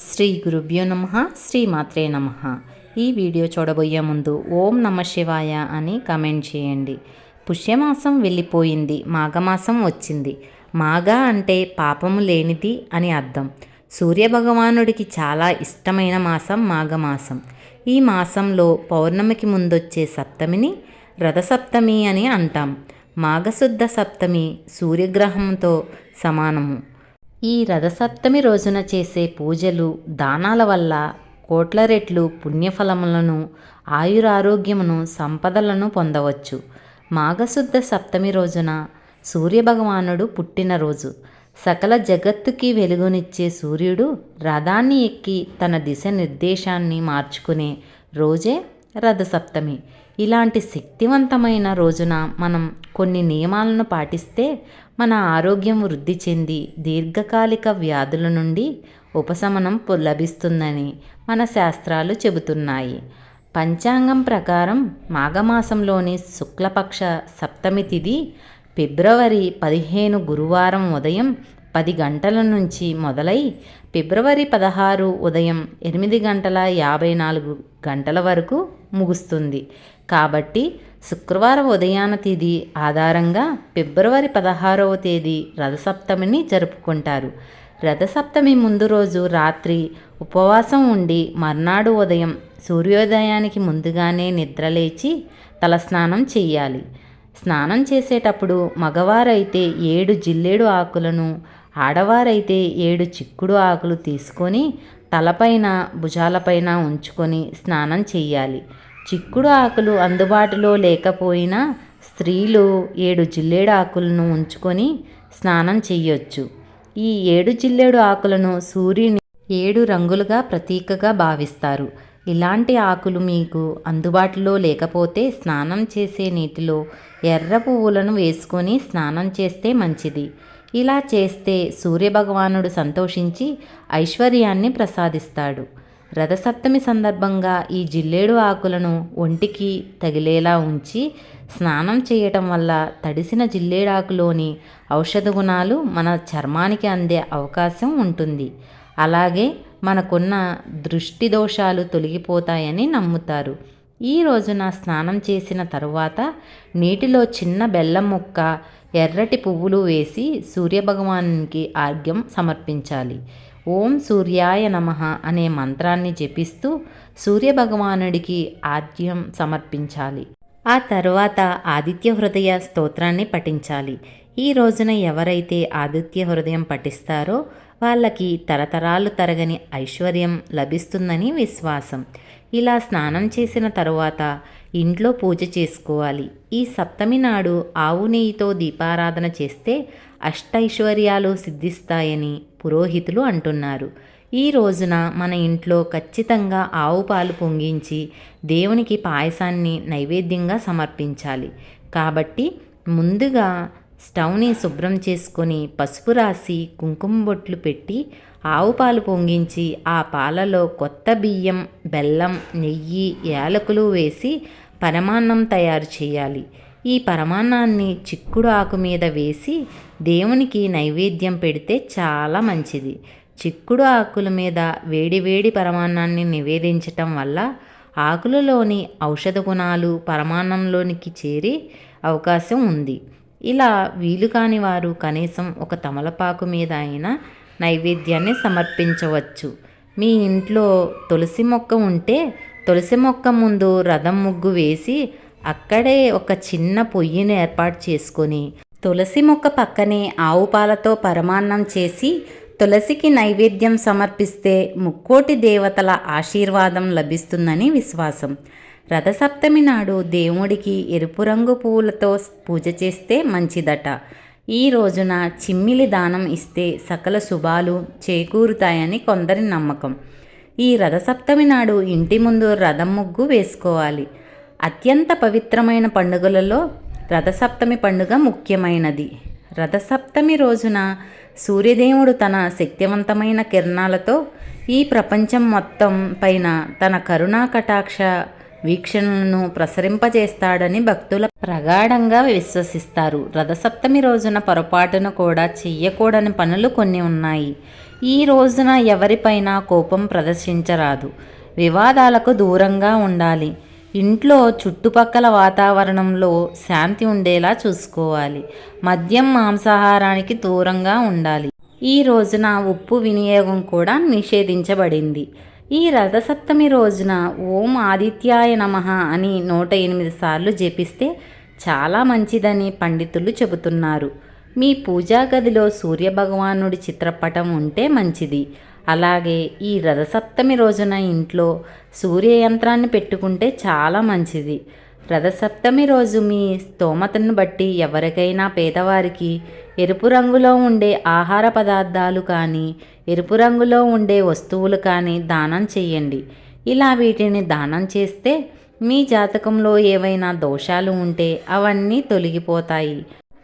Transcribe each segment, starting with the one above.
శ్రీ గురుభ్యో నమ శ్రీమాత్రే నమ. ఈ వీడియో చూడబోయే ముందు ఓం నమ శివాయ అని కామెంట్ చేయండి. పుష్యమాసం వెళ్ళిపోయింది మాఘమాసం వచ్చింది. మాఘ అంటే పాపము లేనిది అని అర్థం. సూర్యభగవానుడికి చాలా ఇష్టమైన మాసం మాఘమాసం. ఈ మాసంలో పౌర్ణమికి ముందొచ్చే సప్తమిని రథసప్తమి అని అంటాం. మాఘశుద్ధ సప్తమి సూర్యగ్రహంతో సమానము. ఈ రథసప్తమి రోజున చేసే పూజలు దానాల వల్ల కోట్ల రెట్లు పుణ్యఫలములను ఆయురారోగ్యమును సంపదలను పొందవచ్చు. మాఘశుద్ధ సప్తమి రోజున సూర్యభగవానుడు పుట్టినరోజు సకల జగత్తుకి వెలుగునిచ్చే సూర్యుడు రథాన్ని ఎక్కి తన దిశ నిర్దేశాన్ని మార్చుకునే రోజే రథసప్తమి. ఇలాంటి శక్తివంతమైన రోజున మనం కొన్ని నియమాలను పాటిస్తే మన ఆరోగ్యం వృద్ధి చెంది దీర్ఘకాలిక వ్యాధుల నుండి ఉపశమనం లభిస్తుందని మన శాస్త్రాలు చెబుతున్నాయి. పంచాంగం ప్రకారం మాఘమాసంలోని శుక్లపక్ష సప్తమి తిథి ఫిబ్రవరి పదిహేను గురువారం ఉదయం పది గంటల నుంచి మొదలై ఫిబ్రవరి పదహారు ఉదయం ఎనిమిది గంటల యాభై నాలుగు గంటల వరకు ముగుస్తుంది. కాబట్టి శుక్రవారం ఉదయాన తేదీ ఆధారంగా ఫిబ్రవరి పదహారవ తేదీ రథసప్తమిని జరుపుకుంటారు. రథసప్తమి ముందు రోజు రాత్రి ఉపవాసం ఉండి మర్నాడు ఉదయం సూర్యోదయానికి ముందుగానే నిద్రలేచి తలస్నానం చేయాలి స్నానం చేసేటప్పుడు మగవారైతే ఏడు జిల్లేడు ఆకులను ఆడవారైతే ఏడు చిక్కుడు ఆకులు తీసుకొని తలపైన భుజాలపైన ఉంచుకొని స్నానం చేయాలి చిక్కుడు ఆకులు అందుబాటులో లేకపోయినా స్త్రీలు ఏడు జిల్లేడు ఆకులను ఉంచుకొని స్నానం చేయొచ్చు ఈ ఏడు జిల్లేడు ఆకులను సూర్యుని ఏడు రంగులుగా ప్రతీకగా భావిస్తారు. ఇలాంటి ఆకులు మీకు అందుబాటులో లేకపోతే స్నానం చేసే నీటిలో ఎర్ర పువ్వులను వేసుకొని స్నానం చేస్తే మంచిది. ఇలా చేస్తే సూర్యభగవానుడు సంతోషించి ఐశ్వర్యాన్ని ప్రసాదిస్తాడు. రథసప్తమి సందర్భంగా ఈ జిల్లేడు ఆకులను ఒంటికి తగిలేలా ఉంచి స్నానం చేయటం వల్ల తడిసిన జిల్లేడాకులోని ఔషధ గుణాలు మన చర్మానికి అందే అవకాశం ఉంటుంది. అలాగే మనకున్న దృష్టి దోషాలు తొలగిపోతాయని నమ్ముతారు. ఈ రోజున స్నానం చేసిన తరువాత నీటిలో చిన్న బెల్లం ముక్క ఎర్రటి పువ్వులు వేసి సూర్యభగవానునికి ఆర్ఘ్యం సమర్పించాలి. ఓం సూర్యాయ నమః అనే మంత్రాన్ని జపిస్తూ సూర్యభగవానుడికి ఆద్యం సమర్పించాలి. ఆ తర్వాత ఆదిత్య హృదయ స్తోత్రాన్ని పఠించాలి. ఈ రోజున ఎవరైతే ఆదిత్య హృదయం పఠిస్తారో వాళ్ళకి తరతరాలు తరగని ఐశ్వర్యం లభిస్తుందని విశ్వాసం. ఇలా స్నానం చేసిన తరువాత ఇంట్లో పూజ చేసుకోవాలి. ఈ సప్తమి నాడు ఆవు నెయ్యితో దీపారాధన చేస్తే అష్టైశ్వర్యాలు సిద్ధిస్తాయని పురోహితులు అంటున్నారు. ఈ రోజున మన ఇంట్లో ఖచ్చితంగా ఆవు పాలు పొంగించి దేవునికి పాయసాన్ని నైవేద్యంగా సమర్పించాలి. కాబట్టి ముందుగా స్టవ్ని శుభ్రం చేసుకొని పసుపు రాసి కుంకుమ బొట్లు పెట్టి ఆవు పాలు పొంగించి ఆ పాలలో కొత్త బియ్యం బెల్లం నెయ్యి యాలకులు వేసి పరమాన్నం తయారు చేయాలి. ఈ పరమాన్నాన్ని చిక్కుడు ఆకు మీద వేసి దేవునికి నైవేద్యం పెడితే చాలా మంచిది. చిక్కుడు ఆకుల మీద వేడివేడి పరమాన్నాన్ని నివేదించటం వల్ల ఆకులలోని ఔషధ గుణాలు పరమాన్నంలోనికి చేరి అవకాశం ఉంది. ఇలా వీలు కాని వారు కనీసం ఒక తమలపాకు మీద అయినా నైవేద్యాన్ని సమర్పించవచ్చు. మీ ఇంట్లో తులసి మొక్క ఉంటే తులసి మొక్క ముందు రథం ముగ్గు వేసి అక్కడే ఒక చిన్న పొయ్యిని ఏర్పాటు చేసుకొని తులసి మొక్క పక్కనే ఆవు పాలతో పరమాన్నం చేసి తులసికి నైవేద్యం సమర్పిస్తే ముక్కోటి దేవతల ఆశీర్వాదం లభిస్తుందని విశ్వాసం. రథసప్తమి నాడు దేవుడికి ఎరుపు రంగు పువ్వులతో పూజ చేస్తే మంచిదట. ఈ రోజున చిమ్మిలి దానం ఇస్తే సకల శుభాలు చేకూరుతాయని కొందరి నమ్మకం. ఈ రథసప్తమి నాడు ఇంటి ముందు రథం ముగ్గు వేసుకోవాలి. అత్యంత పవిత్రమైన పండుగలలో రథసప్తమి పండుగ ముఖ్యమైనది. రథసప్తమి రోజున సూర్యదేవుడు తన శక్తివంతమైన కిరణాలతో ఈ ప్రపంచం మొత్తం పైన తన కరుణా కటాక్ష వీక్షణలను ప్రసరింపజేస్తాడని భక్తుల ప్రగాఢంగా విశ్వసిస్తారు. రథసప్తమి రోజున పొరపాటున కూడా చెయ్యకూడని పనులు కొన్ని ఉన్నాయి. ఈ రోజున ఎవరిపైనా కోపం ప్రదర్శించరాదు. వివాదాలకు దూరంగా ఉండాలి. ఇంట్లో చుట్టుపక్కల వాతావరణంలో శాంతి ఉండేలా చూసుకోవాలి. మద్యం మాంసాహారానికి దూరంగా ఉండాలి. ఈ రోజున ఉప్పు వినియోగం కూడా నిషేధించబడింది. ఈ రథసప్తమి రోజున ఓం ఆదిత్యాయ నమ అని నూట ఎనిమిది సార్లు జపిస్తే చాలా మంచిదని పండితులు చెబుతున్నారు. మీ పూజా గదిలో సూర్యభగవానుడి చిత్రపటం ఉంటే మంచిది. అలాగే ఈ రథసప్తమి రోజున ఇంట్లో సూర్య యంత్రాన్ని పెట్టుకుంటే చాలా మంచిది. రథసప్తమి రోజు మీ స్తోమతను బట్టి ఎవరికైనా పేదవారికి ఎరుపు రంగులో ఉండే ఆహార పదార్థాలు కానీ ఎరుపు రంగులో ఉండే వస్తువులు కానీ దానం చేయండి. ఇలా వీటిని దానం చేస్తే మీ జాతకంలో ఏవైనా దోషాలు ఉంటే అవన్నీ తొలగిపోతాయి.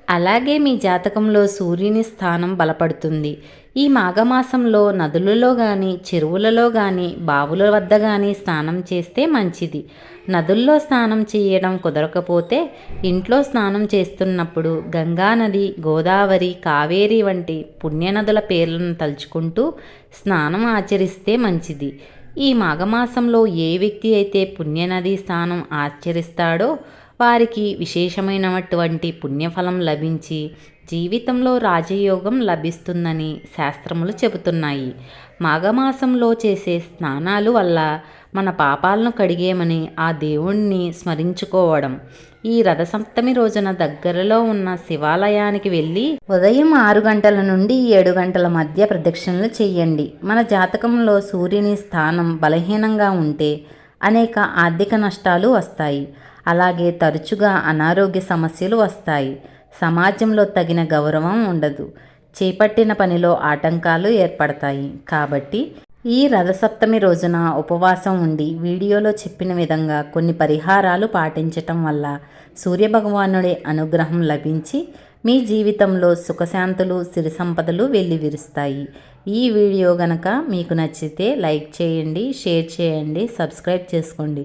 అలాగే మీ జాతకంలో సూర్యుని స్థానం బలపడుతుంది. ఈ మాఘమాసంలో నదులలో కానీ చెరువులలో కానీ బావుల వద్ద కానీ స్నానం చేస్తే మంచిది. నదుల్లో స్నానం చేయడం కుదరకపోతే ఇంట్లో స్నానం చేస్తున్నప్పుడు గంగా నది గోదావరి కావేరి వంటి పుణ్యనదుల పేర్లను తలుచుకుంటూ స్నానం ఆచరిస్తే మంచిది. ఈ మాఘమాసంలో ఏ వ్యక్తి అయితే పుణ్యనది స్నానం ఆచరిస్తాడో వారికి విశేషమైనటువంటి పుణ్యఫలం లభించి జీవితంలో రాజయోగం లభిస్తుందని శాస్త్రములు చెబుతున్నాయి. మాఘమాసంలో చేసే స్నానాలు వల్ల మన పాపాలను కడిగేమని ఆ దేవుణ్ణి స్మరించుకోవడం. ఈ రథసప్తమి రోజున దగ్గరలో ఉన్న శివాలయానికి వెళ్ళి ఉదయం ఆరు గంటల నుండి ఏడు గంటల మధ్య ప్రదక్షిణలు చేయండి. మన జాతకంలో సూర్యుని స్థానం బలహీనంగా ఉంటే అనేక ఆర్థిక నష్టాలు వస్తాయి. అలాగే తరచుగా అనారోగ్య సమస్యలు వస్తాయి. సమాజంలో తగిన గౌరవం ఉండదు. చేపట్టిన పనిలో ఆటంకాలు ఏర్పడతాయి. కాబట్టి ఈ రథసప్తమి రోజున ఉపవాసం ఉండి వీడియోలో చెప్పిన విధంగా కొన్ని పరిహారాలు పాటించటం వల్ల సూర్యభగవానుడి అనుగ్రహం లభించి మీ జీవితంలో సుఖశాంతులు సిరి సంపదలు వెల్లివిరుస్తాయి ఈ వీడియో గనక మీకు నచ్చితే లైక్ చేయండి షేర్ చేయండి సబ్స్క్రైబ్ చేసుకోండి.